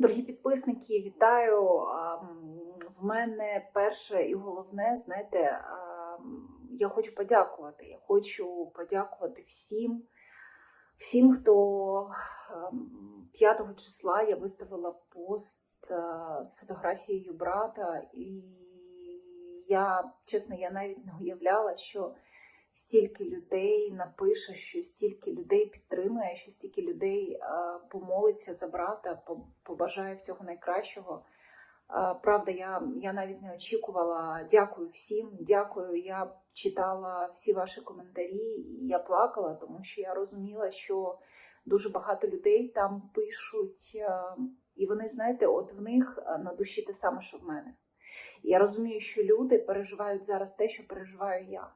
Дорогі підписники, вітаю. В мене перше і головне, знаєте, я хочу подякувати. Я хочу подякувати всім, всім, хто а, м, 5 числа я виставила пост з фотографією брата, і я, чесно, я навіть не уявляла, що стільки людей напише, що стільки людей підтримує, що стільки людей е, помолиться за брата, побажає всього найкращого. Е, Правда, я, я навіть не очікувала. Дякую всім. Дякую. Я читала всі ваші коментарі, і я плакала, тому що я розуміла, що дуже багато людей там пишуть, е, і вони, знаєте, от в них на душі те саме, що в мене. Я розумію, що люди переживають зараз те, що переживаю я.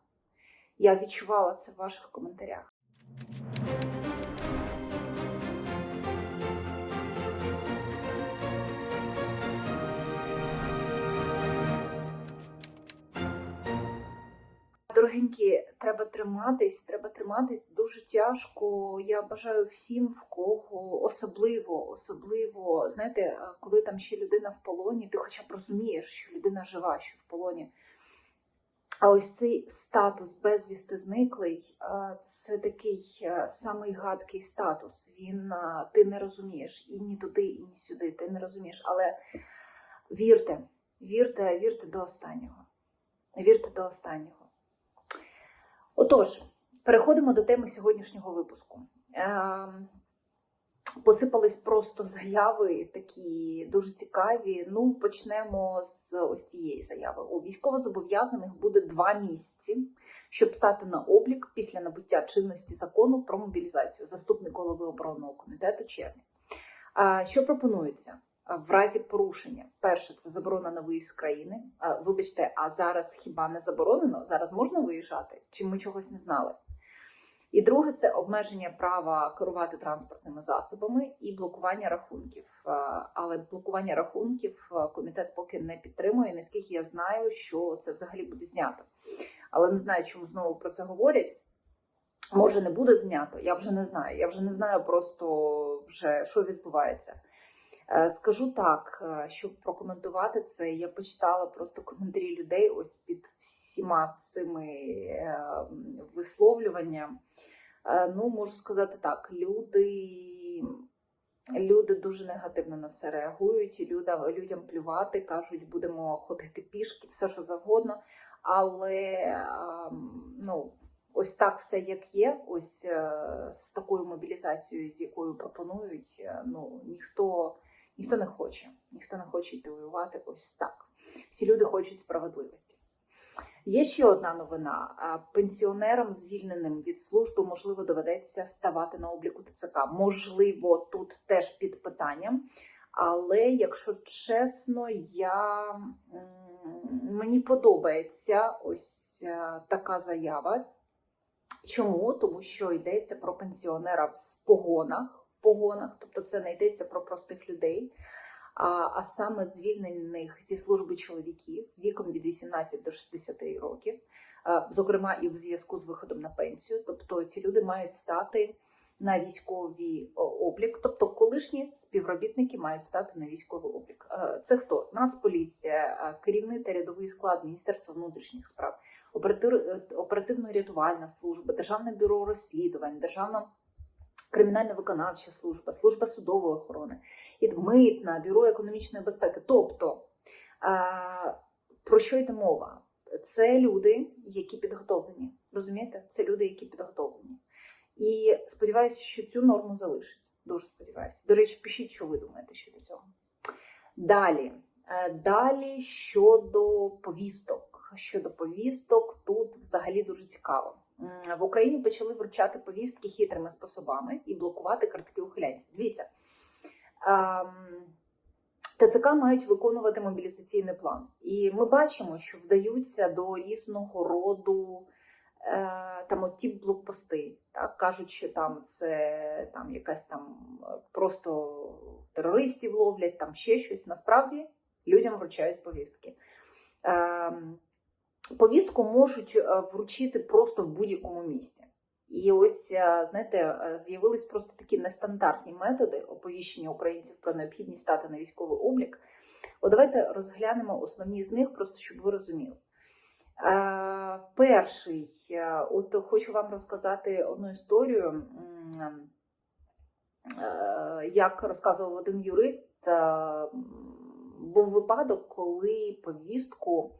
Я відчувала це в ваших коментарях. Дорогенькі, треба триматись, треба триматись дуже тяжко. Я бажаю всім, в кого особливо, особливо, знаєте, коли там ще людина в полоні, ти хоча б розумієш, що людина жива, що в полоні. А ось цей статус безвісти зниклий е, це такий е, самий гадкий статус. Він е, ти не розумієш і ні туди, і ні сюди. Ти не розумієш. Але вірте, вірте, вірте до останнього. Вірте до останнього. Отож, переходимо до теми сьогоднішнього випуску. Посипались просто заяви такі дуже цікаві. Ну, почнемо з ось цієї заяви. У військовозобов'язаних буде два місяці, щоб стати на облік після набуття чинності закону про мобілізацію. Заступник голови оборонного комітету Черні. А, Що пропонується? В разі порушення, перше, це заборона на виїзд з країни. Вибачте, а зараз хіба не заборонено? Зараз можна виїжджати? Чи ми чогось не знали? І друге це обмеження права керувати транспортними засобами і блокування рахунків. Е, Але блокування рахунків е, комітет поки не підтримує. Наскільки я знаю, що це взагалі буде знято. Але не знаю, чому знову про це говорять. Може, не буде знято, я вже не знаю. Я вже не знаю просто вже що відбувається. Е, Скажу так, е, щоб прокоментувати це, я почитала просто коментарі людей ось під всіма цими е, висловлюваннями. Е, Ну, можу сказати так, люди, люди дуже негативно на це реагують. Людям, людям плювати, кажуть, будемо ходити пішки, все що завгодно. Але ну, ось так все як є. Ось з такою мобілізацією, з якою пропонують, ну ніхто. Ніхто не хоче, ніхто не хоче йти воювати ось так. Всі люди хочуть справедливості. Є ще одна новина: пенсіонерам, звільненим від служби, можливо, доведеться ставати на обліку ТЦК. Можливо, тут теж під питанням. Але якщо чесно, я мені подобається ось е, така заява. Чому? Тому що йдеться про пенсіонера в погонах погонах, тобто це не йдеться про простих людей, а, а саме звільнених зі служби чоловіків віком від 18 до 60 років, зокрема і в зв'язку з виходом на пенсію. Тобто ці люди мають стати на військовий облік, тобто колишні співробітники мають стати на військовий облік. Це хто? Нацполіція, керівний та рядовий склад Міністерства внутрішніх справ, е, оперативно-рятувальна служба, Державне бюро розслідувань, Державна кримінально-виконавча служба, служба судової охорони, і митна, бюро економічної безпеки. Тобто, про що йде мова? Це люди, які підготовлені. Розумієте? Це люди, які підготовлені. І сподіваюся, що цю норму залишать. Дуже сподіваюся. До речі, пишіть, що ви думаєте щодо цього. Далі. Е, Далі щодо повісток. Щодо повісток, тут взагалі дуже цікаво. В Україні почали вручати повістки хитрими способами і блокувати картки ухилянців. Дивіться, ем, ТЦК мають виконувати мобілізаційний план. І ми бачимо, що вдаються до різного роду е, там от ті блокпости. Так кажуть, що там це там якась там е, просто терористів ловлять, там ще щось. Насправді людям вручають повістки. Повістку можуть е, вручити просто в будь-якому місці. І ось, е, знаєте, е, з'явились просто такі нестандартні методи оповіщення українців про необхідність стати на військовий облік. От давайте розглянемо основні з них, просто щоб ви розуміли. Перший, от хочу вам розказати одну історію. Як розказував один юрист, був випадок, коли повістку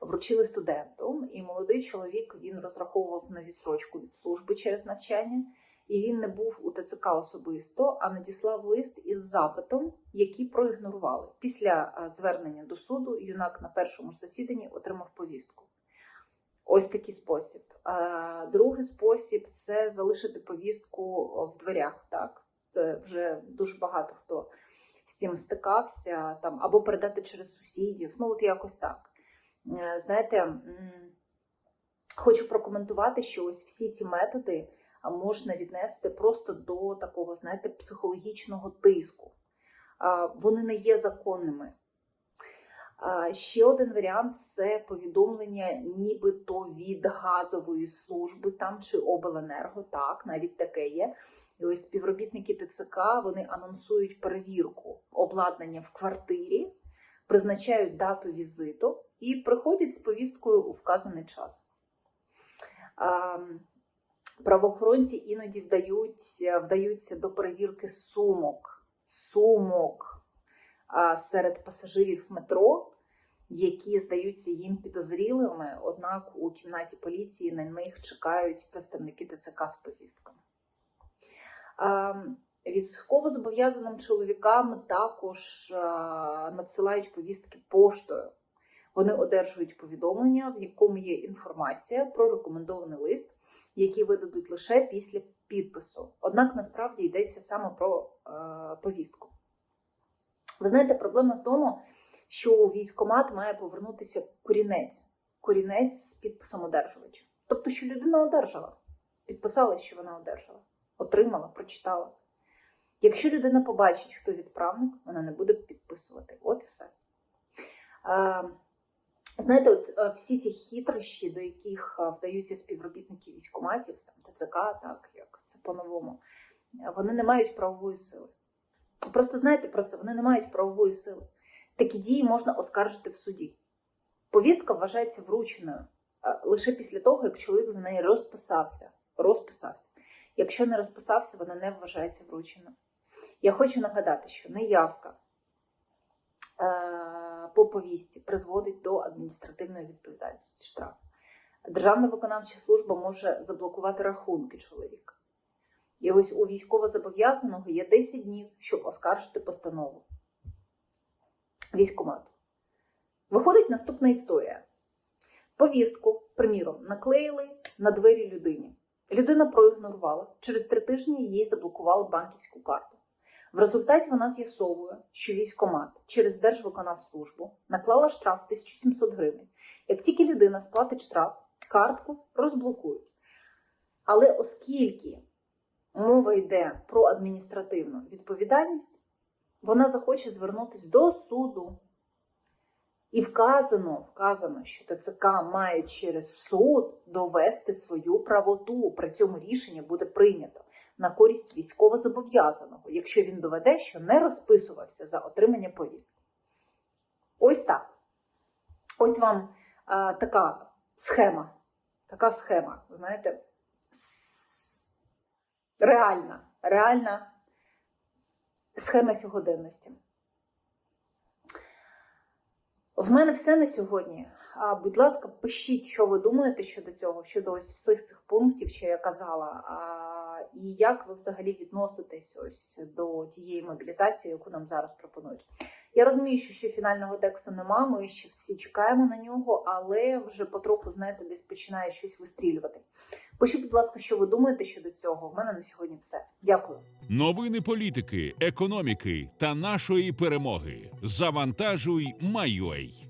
вручили студенту, і молодий чоловік він розраховував на відсрочку від служби через навчання, і він не був у ТЦК особисто, а надіслав лист із запитом, який проігнорували. Після звернення до суду юнак на першому засіданні отримав повістку. Ось такий спосіб. Другий спосіб це залишити повістку в дверях. Так, це вже дуже багато хто з цим стикався, там або передати через сусідів. Ну, от якось так. Е, Знаєте, хочу прокоментувати, що ось всі ці методи можна віднести просто до такого, знаєте, психологічного тиску. Вони не є законними. Ще один варіант це повідомлення, нібито від газової служби там чи обленерго. Так, навіть таке є. І ось співробітники ТЦК вони анонсують перевірку обладнання в квартирі, призначають дату візиту і приходять з повісткою у вказаний час. Правоохоронці іноді вдають, вдаються до перевірки сумок, сумок серед пасажирів метро, які здаються їм підозрілими, однак у кімнаті поліції на них чекають представники ТЦК з повістками. А, Військовозобов'язаним чоловікам також надсилають повістки поштою. Вони одержують повідомлення, в якому є інформація про рекомендований лист, який видадуть лише після підпису. Однак насправді йдеться саме про е, повістку. Ви знаєте, проблема в тому, що у військкомат має повернутися корінець, корінець з підписом одержувача. Тобто, що людина одержала, підписала, що вона одержала, отримала, прочитала. Якщо людина побачить, хто відправник, вона не буде підписувати. От і все. Знаєте, от е, всі ці хитрощі, до яких е, вдаються співробітники військкоматів, там ТЦК, так як це по-новому, е, вони не мають правової сили. Просто знаєте про це, вони не мають правової сили. Такі дії можна оскаржити в суді. Повістка вважається врученою лише після того, як чоловік за неї розписався. розписався. Якщо не розписався, вона не вважається врученою. Я хочу нагадати, що неявка по повістці призводить до адміністративної відповідальності штраф. Державна виконавча служба може заблокувати рахунки чоловіка. І ось у військовозобов'язаного є 10 днів, щоб оскаржити постанову військкомату. Виходить наступна історія. Повістку, приміром, наклеїли на двері людині. Людина проігнорувала. Через три тижні їй заблокували банківську карту. В результаті вона з'ясовує, що військкомат через Держвиконавслужбу наклала штраф 1700 гривень. Як тільки людина сплатить штраф, картку розблокують. Але оскільки мова йде про адміністративну відповідальність, вона захоче звернутися до суду. І вказано, вказано, що ТЦК має через суд довести свою правоту. При цьому рішення буде прийнято на користь військовозобов'язаного, якщо він доведе, що не розписувався за отримання повістки. Ось так. Ось вам а, така схема. Така схема, знаєте, реальна, реальна схема сьогоденності. В мене все на сьогодні. А, будь ласка, пишіть, що ви думаєте щодо цього, щодо ось всіх цих пунктів, що я казала. А, і як ви взагалі відноситесь ось до тієї мобілізації, яку нам зараз пропонують. Я розумію, що ще фінального тексту нема, ми ще всі чекаємо на нього, але вже потроху, знаєте, десь починає щось вистрілювати. Пишіть, будь ласка, що ви думаєте щодо цього. В мене на сьогодні все. Дякую. Новини політики, економіки та нашої перемоги. Завантажуй, майой.